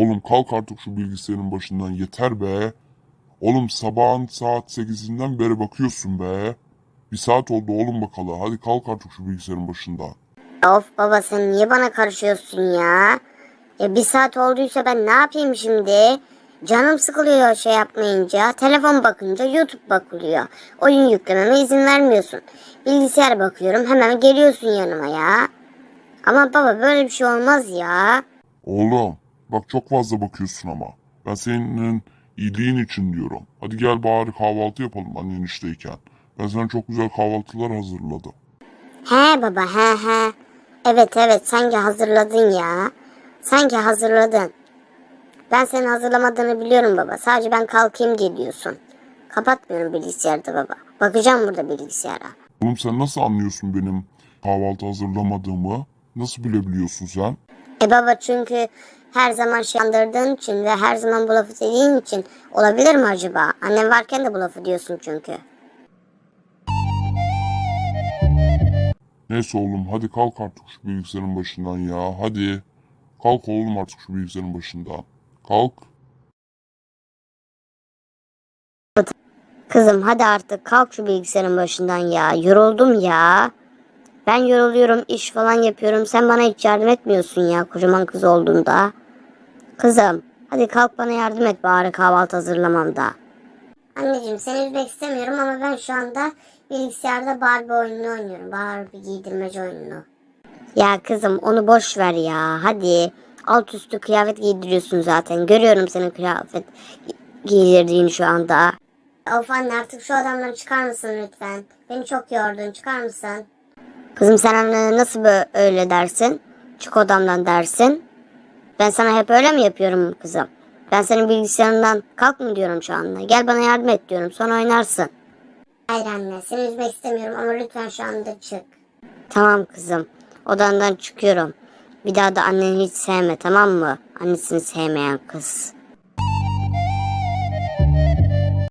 Oğlum kalk artık şu bilgisayarın başından yeter be. Oğlum sabahın saat 8'inden beri bakıyorsun be. Bir saat oldu oğlum bakalı. Hadi kalk artık şu bilgisayarın başından. Of baba sen niye bana karışıyorsun ya? Ya bir saat olduysa ben ne yapayım şimdi? Canım sıkılıyor şey yapmayınca. Telefon bakınca YouTube bakılıyor. Oyun yüklememe izin vermiyorsun. Bilgisayar bakıyorum hemen geliyorsun yanıma ya. Ama baba böyle bir şey olmaz ya. Oğlum bak çok fazla bakıyorsun ama. Ben senin iyiliğin için diyorum. Hadi gel bari kahvaltı yapalım annen işteyken. Ben sana çok güzel kahvaltılar hazırladım. He baba he he. Evet evet sanki hazırladın ya. Sanki hazırladın. Ben senin hazırlamadığını biliyorum baba. Sadece ben kalkayım diye diyorsun. Kapatmıyorum bilgisayarda baba. Bakacağım burada bilgisayara. Oğlum sen nasıl anlıyorsun benim kahvaltı hazırlamadığımı? Nasıl bilebiliyorsun sen? E baba çünkü her zaman şey andırdığın için ve her zaman bu lafı dediğin için olabilir mi acaba? Annem varken de bu lafı diyorsun çünkü. Neyse oğlum hadi kalk artık şu bilgisayarın başından ya. Hadi. Kalk oğlum artık şu bilgisayarın başından. Kalk. Kızım hadi artık kalk şu bilgisayarın başından ya. Yoruldum ya. Ben yoruluyorum, iş falan yapıyorum. Sen bana hiç yardım etmiyorsun ya kocaman kız olduğunda. Kızım hadi kalk bana yardım et bari kahvaltı hazırlamamda. Anneciğim seni üzmek istemiyorum ama ben şu anda bilgisayarda Barbie oyununu oynuyorum. Barbie giydirmeci oyununu. Ya kızım onu boş ver ya. Hadi alt üstü kıyafet giydiriyorsun zaten. Görüyorum senin kıyafet giydirdiğini şu anda. Of anne artık şu adamdan çıkar mısın lütfen? Beni çok yordun çıkar mısın? Kızım sen anne nasıl bö- öyle dersin? Çık odamdan dersin. Ben sana hep öyle mi yapıyorum kızım? Ben senin bilgisayarından kalk mı diyorum şu anda? Gel bana yardım et diyorum sonra oynarsın. Hayır anne seni üzmek istemiyorum ama lütfen şu anda çık. Tamam kızım odandan çıkıyorum. Bir daha da anneni hiç sevme tamam mı? Annesini sevmeyen kız.